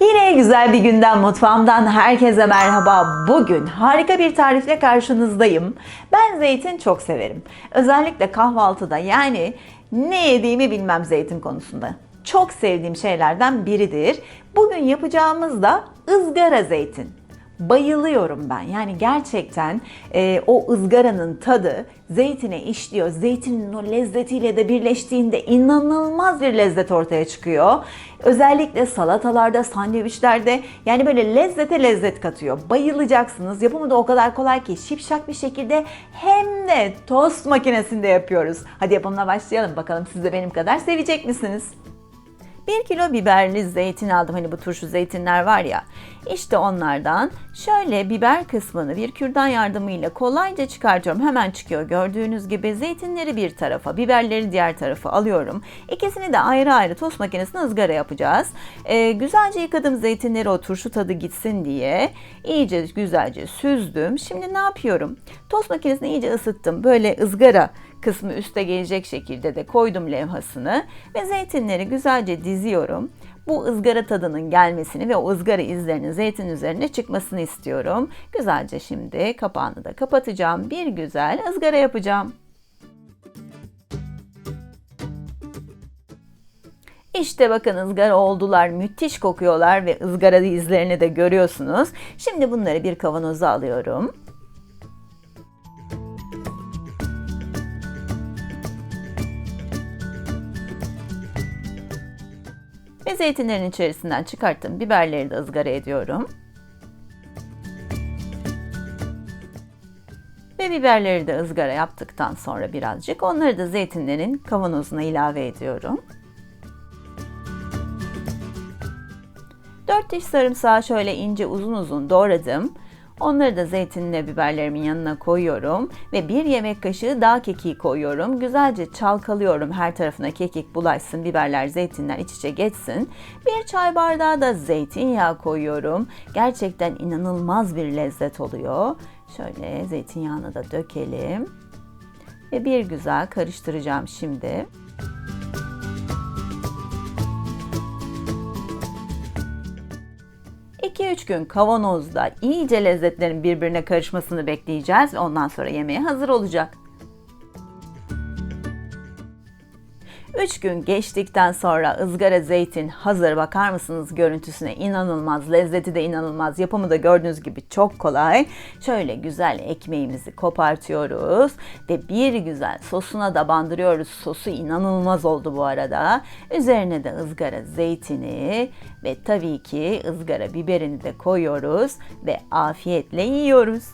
Yine güzel bir günden mutfağımdan herkese merhaba. Bugün harika bir tarifle karşınızdayım. Ben zeytin çok severim. Özellikle kahvaltıda yani ne yediğimi bilmem zeytin konusunda. Çok sevdiğim şeylerden biridir. Bugün yapacağımız da ızgara zeytin. Bayılıyorum ben. Yani gerçekten e, o ızgaranın tadı zeytine işliyor. Zeytinin o lezzetiyle de birleştiğinde inanılmaz bir lezzet ortaya çıkıyor. Özellikle salatalarda, sandviçlerde yani böyle lezzete lezzet katıyor. Bayılacaksınız. Yapımı da o kadar kolay ki şipşak bir şekilde hem de tost makinesinde yapıyoruz. Hadi yapımına başlayalım. Bakalım siz de benim kadar sevecek misiniz? 1 kilo biberli zeytin aldım. Hani bu turşu zeytinler var ya. İşte onlardan şöyle biber kısmını bir kürdan yardımıyla kolayca çıkartıyorum. Hemen çıkıyor. Gördüğünüz gibi zeytinleri bir tarafa, biberleri diğer tarafa alıyorum. İkisini de ayrı ayrı tost makinesine ızgara yapacağız. Ee, güzelce yıkadım zeytinleri o turşu tadı gitsin diye. iyice güzelce süzdüm. Şimdi ne yapıyorum? Tost makinesini iyice ısıttım. Böyle ızgara kısmı üste gelecek şekilde de koydum levhasını ve zeytinleri güzelce diziyorum. Bu ızgara tadının gelmesini ve o ızgara izlerinin zeytin üzerine çıkmasını istiyorum. Güzelce şimdi kapağını da kapatacağım. Bir güzel ızgara yapacağım. İşte bakın ızgara oldular. Müthiş kokuyorlar ve ızgara izlerini de görüyorsunuz. Şimdi bunları bir kavanoza alıyorum. Ve zeytinlerin içerisinden çıkarttım. Biberleri de ızgara ediyorum. Ve biberleri de ızgara yaptıktan sonra birazcık onları da zeytinlerin kavanozuna ilave ediyorum. 4 diş sarımsağı şöyle ince uzun uzun doğradım. Onları da zeytinle biberlerimin yanına koyuyorum ve bir yemek kaşığı dağ kekiği koyuyorum. Güzelce çalkalıyorum her tarafına kekik bulaşsın, biberler, zeytinler iç içe geçsin. Bir çay bardağı da zeytinyağı koyuyorum. Gerçekten inanılmaz bir lezzet oluyor. Şöyle zeytinyağını da dökelim. Ve bir güzel karıştıracağım şimdi. 2-3 gün kavanozda iyice lezzetlerin birbirine karışmasını bekleyeceğiz ve ondan sonra yemeğe hazır olacak. 3 gün geçtikten sonra ızgara zeytin hazır. Bakar mısınız görüntüsüne inanılmaz, lezzeti de inanılmaz. Yapımı da gördüğünüz gibi çok kolay. Şöyle güzel ekmeğimizi kopartıyoruz ve bir güzel sosuna da bandırıyoruz. Sosu inanılmaz oldu bu arada. Üzerine de ızgara zeytini ve tabii ki ızgara biberini de koyuyoruz ve afiyetle yiyoruz.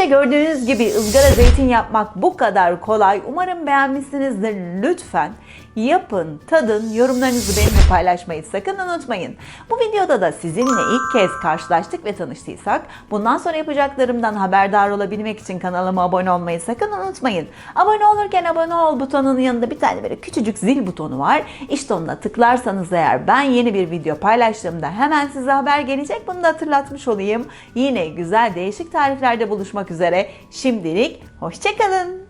İşte gördüğünüz gibi ızgara zeytin yapmak bu kadar kolay. Umarım beğenmişsinizdir. Lütfen yapın, tadın, yorumlarınızı benimle paylaşmayı sakın unutmayın. Bu videoda da sizinle ilk kez karşılaştık ve tanıştıysak bundan sonra yapacaklarımdan haberdar olabilmek için kanalıma abone olmayı sakın unutmayın. Abone olurken abone ol butonunun yanında bir tane böyle küçücük zil butonu var. İşte onunla tıklarsanız eğer ben yeni bir video paylaştığımda hemen size haber gelecek. Bunu da hatırlatmış olayım. Yine güzel değişik tariflerde buluşmak üzere. Şimdilik hoşçakalın.